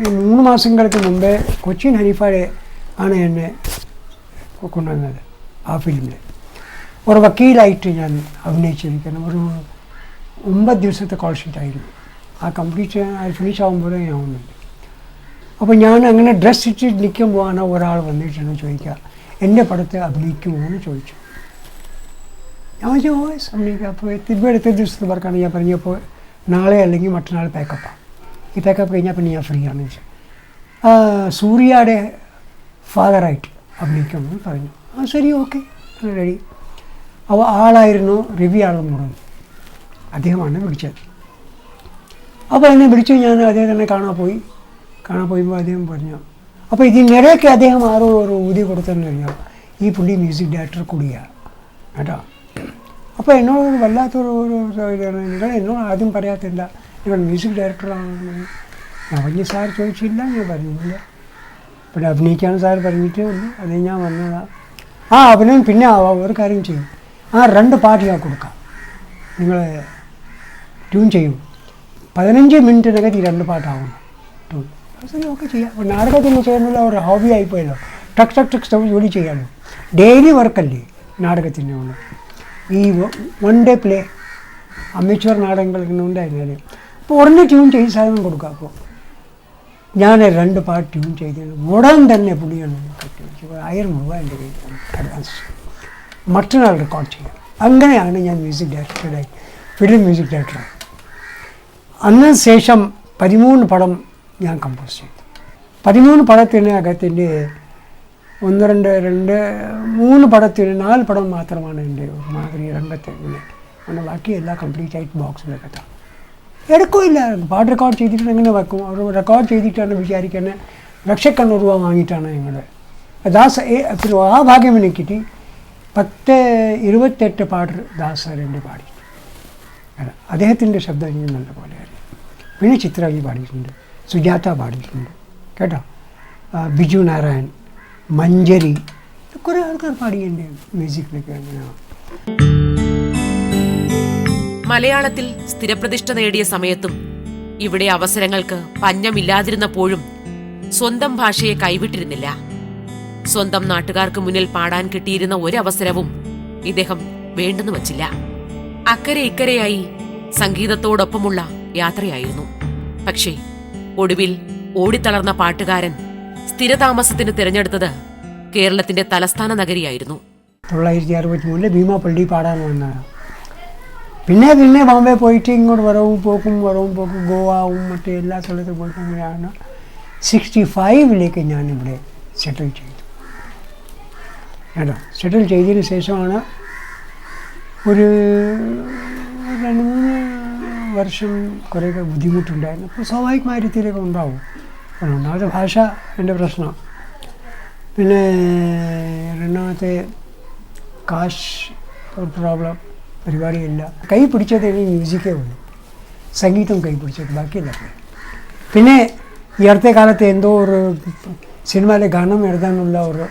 ഈ മൂന്ന് മാസങ്ങൾക്ക് മുമ്പേ കൊച്ചിൻ ഹരിഫായെ ആണ് എന്നെ കൊണ്ടുവന്നത് ആ ഫിലിമിൽ ഒരു വക്കീലായിട്ട് ഞാൻ അഭിനയിച്ചിരിക്കണം ഒരു ഒമ്പത് ദിവസത്തെ കോൾ ഷീറ്റായിരുന്നു ആ കംപ്ലീറ്റ് ഫിനിഷ് ആകുമ്പോഴേ ഞാൻ ഒന്നുണ്ട് അപ്പോൾ ഞാൻ അങ്ങനെ ഡ്രസ്സ് ഇട്ട് നിൽക്കുമ്പോഴാണ് ഒരാൾ വന്നിട്ടാണ് ചോദിക്കുക എന്റെ പടത്തെ അഭിനയിക്കുമോ? എന്ന് ചോദിച്ചു. ഞാൻ ചോദിച്ചു ഓ യെസ് അഭിനയിക്കാം. അപ്പോൾ എടുത്ത ദിവസത്തെ വർക്കാണ് ഞാൻ പറഞ്ഞപ്പോൾ നാളെ അല്ലെങ്കിൽ മറ്റന്നാൾ പാക്കപ്പാണ് പാക്കപ്പ് കഴിഞ്ഞാൽ പിന്നെ ഞാൻ ഫ്രീ ആണെന്ന് വെച്ചു സൂര്യയുടെ ഫാദറായിട്ട് അഭിനയിക്കുമെന്ന് പറഞ്ഞു. ആ ശരി ഓക്കെ. റെഡി അപ്പോൾ ആളായിരുന്നു റിവി ആളെന്ന് പറഞ്ഞു. അദ്ദേഹമാണ് വിളിച്ചത്. അപ്പോൾ എന്നെ വിളിച്ചു ഞാൻ അദ്ദേഹത്തിനെ കാണാൻ പോയി. കാണാൻ പോയപ്പോൾ അദ്ദേഹം പറഞ്ഞു അപ്പോൾ ഇതിനിടയ്ക്ക് അദ്ദേഹം ആരോ ഒരു ഊതി കൊടുത്തെന്ന് കഴിഞ്ഞാൽ ഈ പുള്ളി മ്യൂസിക് ഡയറക്ടർ കൂടിയാണ് കേട്ടോ? അപ്പോൾ എന്നോട് വല്ലാത്തൊരു ഒരു നിങ്ങൾ എന്നോട് ആദ്യം പറയാത്തില്ല നിങ്ങൾ മ്യൂസിക് ഡയറക്ടറാണ് അവന് സാർ ചോദിച്ചില്ല ഞാൻ പറഞ്ഞില്ല. പിന്നെ അഭിനയിക്കാൻ സാർ പറഞ്ഞിട്ടേ ഉള്ളൂ അത് ഞാൻ വന്നതാണ് ആ അഭിനയം പിന്നെ ഒരു കാര്യം ചെയ്യും. ആ രണ്ട് പാട്ട് ഞാൻ കൊടുക്കാം. നിങ്ങൾ ട്യൂൺ ചെയ്യും. പതിനഞ്ച് മിനിറ്റിനകത്ത് ഈ രണ്ട് പാട്ടാവണം ട്യൂൺ ഒക്കെ ചെയ്യാം. നാടകത്തിന് ചെയ്യാനുള്ള ഒരു ഹോബി ആയിപ്പോയല്ലോ. ടക് ടക് ടക് ജോലി ചെയ്യാമല്ലോ ഡെയിലി വർക്കല്ലേ നാടകത്തിന്റെ ഒന്ന് ഈ വൺ ഡേ പ്ലേ അമേച്വർ നാടകങ്ങൾ ഉണ്ടായിരുന്നാൽ അപ്പോൾ ഉടനെ ട്യൂൺ ചെയ്ത് സാധനം കൊടുക്കാം അപ്പോൾ. ഞാൻ രണ്ട് പാട്ട് ട്യൂൺ ചെയ്ത് ഉടൻ തന്നെ പുള്ളിയാണ് ആയിരം രൂപ എന്റെ കയ്യിൽ അഡ്വാൻസ് മറ്റൊരാൾ റെക്കോർഡ് ചെയ്യാം അങ്ങനെയാണ് ഞാൻ മ്യൂസിക് ഡയറക്ടറായി ഫിലിം മ്യൂസിക് ഡയറക്ടറായി അന്ന് ശേഷം പതിമൂന്ന് പടം ഞാൻ കമ്പോസ് ചെയ്തു. പതിമൂന്ന് പടത്തിന് അകത്തിന്റെ ഒന്ന് രണ്ട് രണ്ട് മൂന്ന് പടത്തിന് നാല് പടം മാത്രമാണ് എന്റെ ഒരുമാതിരി രംഗത്ത് ഇങ്ങനെ. അങ്ങനെ ബാക്കി എല്ലാം കംപ്ലീറ്റ് ആയിട്ട് ബോക്സിലൊക്കെ എടുക്കില്ല പാട്ട് റെക്കോർഡ് ചെയ്തിട്ട് എങ്ങനെ വെക്കും? അവർ റെക്കോർഡ് ചെയ്തിട്ടാണ് വിചാരിക്കുന്നത് ലക്ഷക്കണ്ണൂറ് രൂപ വാങ്ങിയിട്ടാണ് ഞങ്ങൾ ദാസ് ആ ഭാഗ്യം എനിക്ക് കിട്ടി. പത്ത് ഇരുപത്തെട്ട് പാട്ട് ദാസ് സാറിന്റെ പാടി. അദ്ദേഹത്തിന്റെ ശബ്ദം എനിക്ക് നല്ല പോലെ പിന്നെ ചിത്രാജി പാടിയിട്ടുണ്ട്. സുജാത പാടിയിട്ടുണ്ട്. കേട്ടോ? ബിജു നാരായൺ മഞ്ജരി. കുറേ ആൾക്കാർ പാടിയുണ്ട് മ്യൂസിക്കിലൊക്കെ അങ്ങനെയാണ് മലയാളത്തിൽ സ്ഥിരപ്രതിഷ്ഠ നേടിയ സമയത്തും ഇവിടെ അവസരങ്ങൾക്ക് പഞ്ഞമില്ലാതിരുന്നപ്പോഴും സ്വന്തം ഭാഷയെ കൈവിട്ടിരുന്നില്ല. സ്വന്തം നാട്ടുകാർക്ക് മുന്നിൽ പാടാൻ കിട്ടിയിരുന്ന ഒരവസരവും ഇദ്ദേഹം വേണ്ടെന്ന് വച്ചില്ല. അക്കരെ ഇക്കരെയായി സംഗീതത്തോടൊപ്പമുള്ള യാത്രയായിരുന്നു. പക്ഷേ ഒടുവിൽ ഓടിത്തളർന്ന പാട്ടുകാരൻ സ്ഥിരതാമസത്തിന് തിരഞ്ഞെടുത്തത് കേരളത്തിന്റെ തലസ്ഥാന നഗരിയായിരുന്നു. തൊള്ളായിരത്തി അറുപത്തി മൂന്നിൽ ഭീമാപ്പള്ളി പാടാൻ വന്നതാണ് പിന്നെ പിന്നെ ബോംബെ പോയിട്ട് ഇങ്ങോട്ട് വരവും പോക്കും വരവും പോക്കും ഗോവാവും മറ്റേ എല്ലാ സ്ഥലത്തും പോയിട്ട് അങ്ങനെയാണ് സിക്സ്റ്റി ഫൈവിലേക്ക് ഞാനിവിടെ സെറ്റിൽ ചെയ്തു. കേട്ടോ? സെറ്റിൽ ചെയ്തതിന് ശേഷമാണ് ഒരു രണ്ട് മൂന്ന് വർഷം കുറേയൊക്കെ ബുദ്ധിമുട്ടുണ്ടായിരുന്നു. അപ്പോൾ സ്വാഭാവികമായ രീതിയിലൊക്കെ ഉണ്ടാവും രണ്ടാമത്തെ ഭാഷ എന്റെ പ്രശ്നം. പിന്നെ രണ്ടാമത്തെ കാശ് പ്രോബ്ലം പരിപാടിയില്ല കൈ പിടിച്ചത് ഈ മ്യൂസിക്കേ ഉള്ളൂ. സംഗീതം കൈ പിടിച്ചത് ബാക്കിയെല്ലാം. പിന്നെ ഈ അടുത്ത കാലത്ത് എന്തോ ഒരു സിനിമയിലെ ഗാനം എഴുതാനുള്ള ഒരു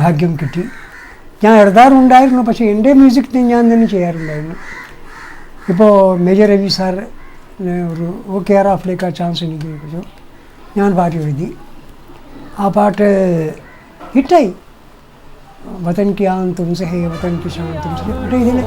ഭാഗ്യം കിട്ടി. ഞാൻ എഴുതാറുണ്ടായിരുന്നു പക്ഷേ എന്റെ മ്യൂസിക് ഞാൻ തന്നെ ചെയ്യാറുണ്ടായിരുന്നു. ഇപ്പോൾ മേജർ രവി സാർ ഒരു ഓ കെയർ ഓഫിലേക്ക് ആ ചാൻസ് എനിക്ക് ലഭിച്ചു. ഞാൻ പാട്ട് എഴുതി. ആ പാട്ട് ഹിറ്റായി. വതൻ കി ആൻ തുംസെ ഹേ വതൻ കി ഷാൻ തുംസെ ഇതിൽ